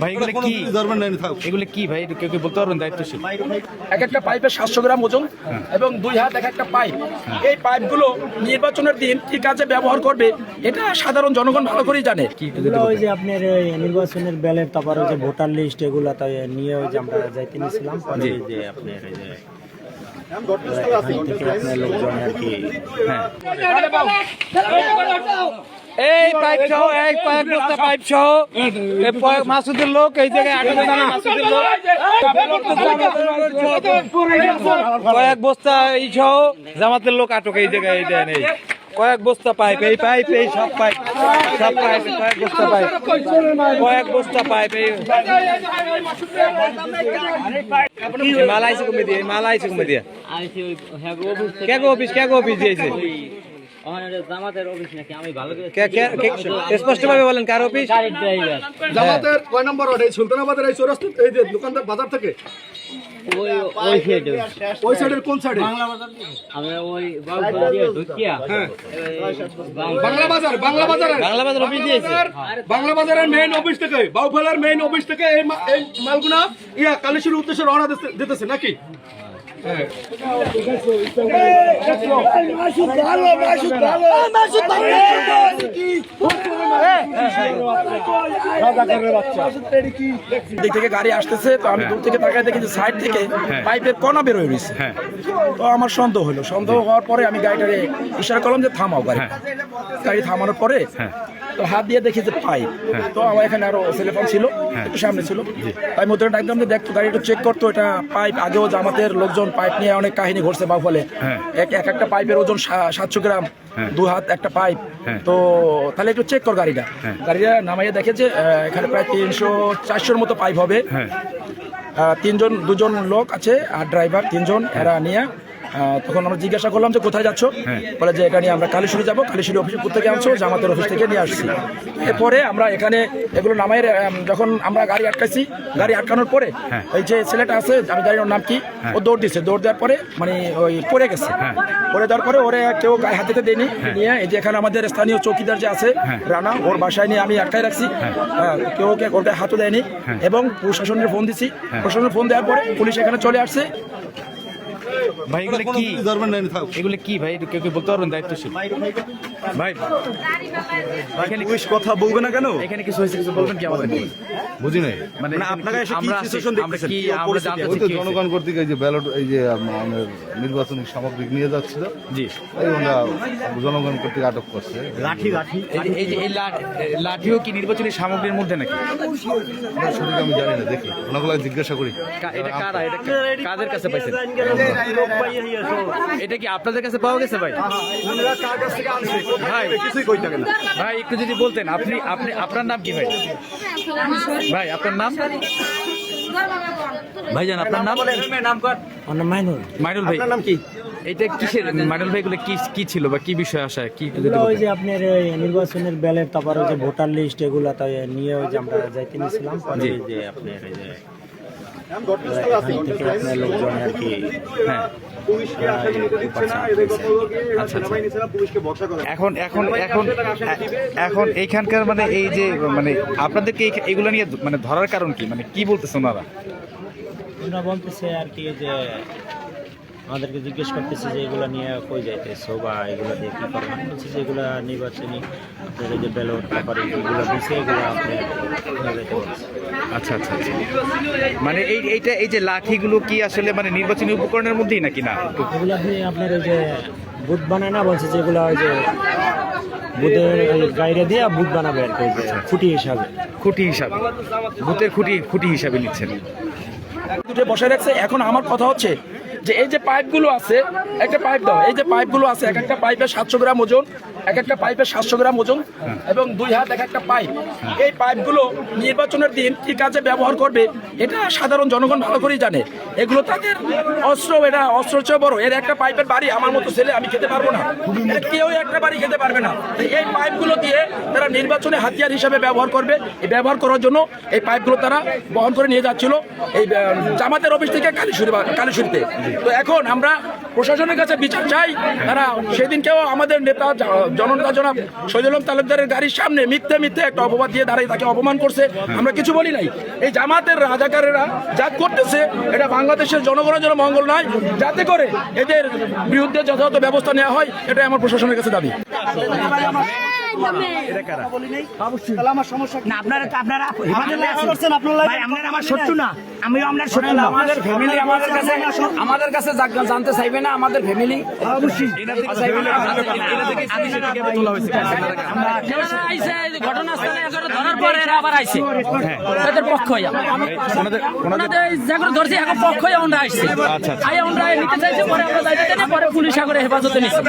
ভাই এগুলো কি। এগুলো কি ভাই? কেউ কেউ বলতে পারবেন দায়িত্বশীল? এক একটা পাইপের সাতশো গ্রাম ওজন এবং দুই হাত এক একটা পাইপ। এই পাইপগুলো নির্বাচনের দিন কি কাজে ব্যবহার করবে এটা সাধারণ জনগণ ভালো করেই জানে। ওই যে আপনার নির্বাচনের ব্যালেট তারপর ওই যে ভোটার লিস্ট এগুলো তাই নিয়ে ওই যে আমরা যাইতে নিয়েছিলাম পরে যে আপনার এই যে এখান থেকে আপনার লোকজন আর কি হ্যাঁ। এই পাইপ সহ, এই কয়েক বস্তা পাইপ সহ। মাসুদের লোক, এই জায়গায় আটক লোক। কয়েক বস্তা এই সহ, জামাতের লোক আটক এই জায়গায়, এই কয়েক বস্তা পাইপ এই পাইপ এই সব পাইপ সব পাইপ কয়েক বস্তা পাইপ কয়েক বস্তা পাইপ এই মাল কমে দিয়ে মাল আইছে কমে দিয়ে। আইসি কে অফিস কে অফিস দিয়েছে? জামাতের অফিস নাকি? আমি ভালো করে কে কে স্পষ্ট ভাবে বলেন কার অফিস জামাতের কয় নম্বর ওয়ার্ড? এই সুলতানাবাদের এই চৌরাস্তা এই যে দোকানদার বাজার থেকে? ওই ওই সাইডে ওই সাইডের কোন সাইডে? আমি ওই বাবুপুর দিয়ে ঢুকিয়া বাংলা বাজার বাংলা বাজারের। বাংলা বাজার অফিস দিয়েছে। বাংলা বাজারের মেইন অফিস থেকে বাউফেলার মেইন অফিস থেকে এই মালগুনা ইয়া কালেশ্বরী উদ্দেশ্যে রওনা দিতেছে নাকি? দিক থেকে গাড়ি আসতেছে তো আমি দূর থেকে তাকায় দেখি সাইড থেকে পাইপের কণা বের হয়ে রয়েছে তো আমার সন্দেহ হলো। সন্দেহ হওয়ার পরে আমি গাড়িটারে ইশারা করলাম যে থামাও গাড়ি। গাড়ি থামানোর পরে তো হাত দিয়ে দেখি যে পাইপ তো আমার এখানে আরও ছেলেফোন ছিল একটু সামনে ছিল। তাই মধ্যে ডাকলাম যে দেখ তো গাড়িটা চেক করতো এটা পাইপ আগেও জামাতের লোকজন পাইপ নিয়ে অনেক কাহিনী ঘটছে বাউফলে এক এক একটা পাইপের ওজন সাতশো গ্রাম দু হাত একটা পাইপ তো তাহলে একটু চেক কর গাড়িটা। গাড়িটা নামাইয়ে দেখে যে এখানে প্রায় তিনশো চারশোর মতো পাইপ হবে। তিনজন দুজন লোক আছে আর ড্রাইভার তিনজন এরা নিয়ে তখন আমরা জিজ্ঞাসা করলাম যে কোথায় যাচ্ছ? বলে যে এটা নিয়ে আমরা কালীশুরি যাব। কালীশুরি অফিসে থেকে আনছো জামাতের অফিস থেকে নিয়ে আসছি। এরপরে আমরা এখানে এগুলো নামাই যখন আমরা গাড়ি আটকাইছি গাড়ি আটকানোর পরে ওই যে ছেলেটা আছে আমি জানি ওর নাম কি ও দৌড় দিছে। দৌড় দেওয়ার পরে মানে ওই পড়ে গেছে। পড়ে দেওয়ার পরে ওরে কেউ গায়ে হাতে দেয়নি। নিয়ে এই যে এখানে আমাদের স্থানীয় চৌকিদার যে আছে রানা ওর বাসায় নিয়ে আমি আটকায় রাখছি। হ্যাঁ, কেউ কে ওর গায়ে হাতও দেয়নি এবং প্রশাসনের ফোন দিছি। প্রশাসনের ফোন দেওয়ার পরে পুলিশ এখানে চলে আসছে। ভাই এগুলো কি? ধরবেন না, থাক। এগুলো কি ভাই? কেউ কেউ বলতে পারবেন দায়িত্বশীল? ভাই এখানে পুলিশ কথা বলবে না কেন? এখানে কিছু হয়েছে কিছু বলবেন কি আমাদের? বুঝি নাই। মানে মানে আপনাকে এসে কি আমরা দেখতেছেন? কি আমরা জানতে চাই কি জনগণ কর্তৃক এই যে ব্যালট এই যে আমাদের নির্বাচনী সামগ্রিক নিয়ে যাচ্ছিল। জি। এই আমরা জনগণ কর্তৃক আটক করছে। এই যে এই যে এই লাঠিও কি নির্বাচনী সামগ্রীর মধ্যে নাকি? আমার আমি জানি না দেখি। ওনাগুলো জিজ্ঞাসা করি। এটা কারা? এটা কাদের কাছে পাইছেন? এটা কি আপনাদের কাছে পাওয়া গেছে ভাই? ভাই ভাই একটু যদি বলতেন আপনি আপনি আপনার নাম কি ভাই? ভাই আপনার নাম? ভাইজান আপনার নাম? নাম মাইনুল। মাইনুল ভাই। নাম কি? এটা কিসের মাইনুল ভাই কি কি ছিল বা কি বিষয় আসা? কি ওই যে আপনার নির্বাচনের ব্যালেট তারপর ওই যে ভোটার লিস্ট এগুলো তাই নিয়ে ওই যে আমরা যাইতে নিয়েছিলাম। যে আপনার লোকজন আর কি হ্যাঁ। আচ্ছা আচ্ছা। এখন এখন এখন এখন এইখানকার মানে এই যে মানে আপনাদেরকে এগুলো নিয়ে মানে ধরার কারণ কি? মানে কি বলতেছে ওনারা? ওরা বলতেছে আর কি যে আমাদেরকে জিজ্ঞেস করতেছে যে এগুলো নিয়ে কই যাইতেছো বা এগুলো দিয়ে কি করবেন বলছে যে এগুলো নির্বাচনী আপনার এই যে ব্যালট তারপরে এগুলো দিছে এগুলো আপনার আচ্ছা আচ্ছা আচ্ছা। মানে এই এইটা এই যে লাঠিগুলো কি আসলে মানে নির্বাচনী উপকরণের মধ্যেই নাকি না? এগুলো আপনি আপনার ওই যে বুথ বানায় না বলছে যেগুলো ওই যে বুথের গাইরে দিয়ে বুথ বানাবে আর কি খুঁটি হিসাবে। খুঁটি হিসাবে। ভূতের খুঁটি খুঁটি হিসাবে নিচ্ছেন। দুটো বসে রাখছে এখন আমার কথা হচ্ছে যে এই যে পাইপগুলো আছে, একটা পাইপ দাও, এই যে পাইপগুলো আছে, এক একটা পাইপের সাতশো গ্রাম ওজন, এক একটা পাইপের সাতশো গ্রাম ওজন এবং দুই হাত এক একটা পাইপ। এই পাইপগুলো নির্বাচনের দিন কি কাজে ব্যবহার করবে, এটা সাধারণ জনগণ ভালো করেই জানে। এগুলো তাদের অস্ত্র, এটা অস্ত্র চেয়ে বড়। এর একটা পাইপের বাড়ি আমার মতো ছেলে, আমি খেতে পারব না। কেউ একটা বাড়ি খেতে পারবে না। এই পাইপগুলো দিয়ে তারা নির্বাচনে হাতিয়ার হিসাবে ব্যবহার করবে। ব্যবহার করার জন্য এই পাইপগুলো তারা বহন করে নিয়ে যাচ্ছিল। এই জামাতের অফিস থেকে কালীশুরি কালীশুরিতে তো এখন আমরা প্রশাসনের কাছে বিচার চাই। তারা সেদিনকেও আমাদের নেতা জননেতা জনাব শহীদুল তালুকদারের গাড়ির সামনে মিথ্যে মিথ্যে একটা অপবাদ দিয়ে দাঁড়িয়ে তাকে অপমান করছে। আমরা কিছু বলি নাই। এই জামাতের রাজাকারেরা যা করতেছে, এটা বাংলাদেশের জনগণের জন্য মঙ্গল নয়। যাতে করে এদের বিরুদ্ধে যথাযথ ব্যবস্থা নেওয়া হয়, এটাই আমার প্রশাসনের কাছে দাবি। না আপনারা তো আপনারা ভাই আপনারা আমার শত্রু না। আমিও আপনার শত্রু না। আমাদের কাছে আমাদের কাছে জাগ- জানতে চাইবে না আমাদের ফ্যামিলি ঘটনাস্থলে ধরার পরে এরা আবার আইছে তাদের পক্ষ হইয়া ধরছে এখন পক্ষ হইয়া ওনরা আইছে আইয়া ওনরা নিতে চাইছে পরে আমরা যাইতে পরে পুলিশ আগরে হেফাজতে নিচ্ছে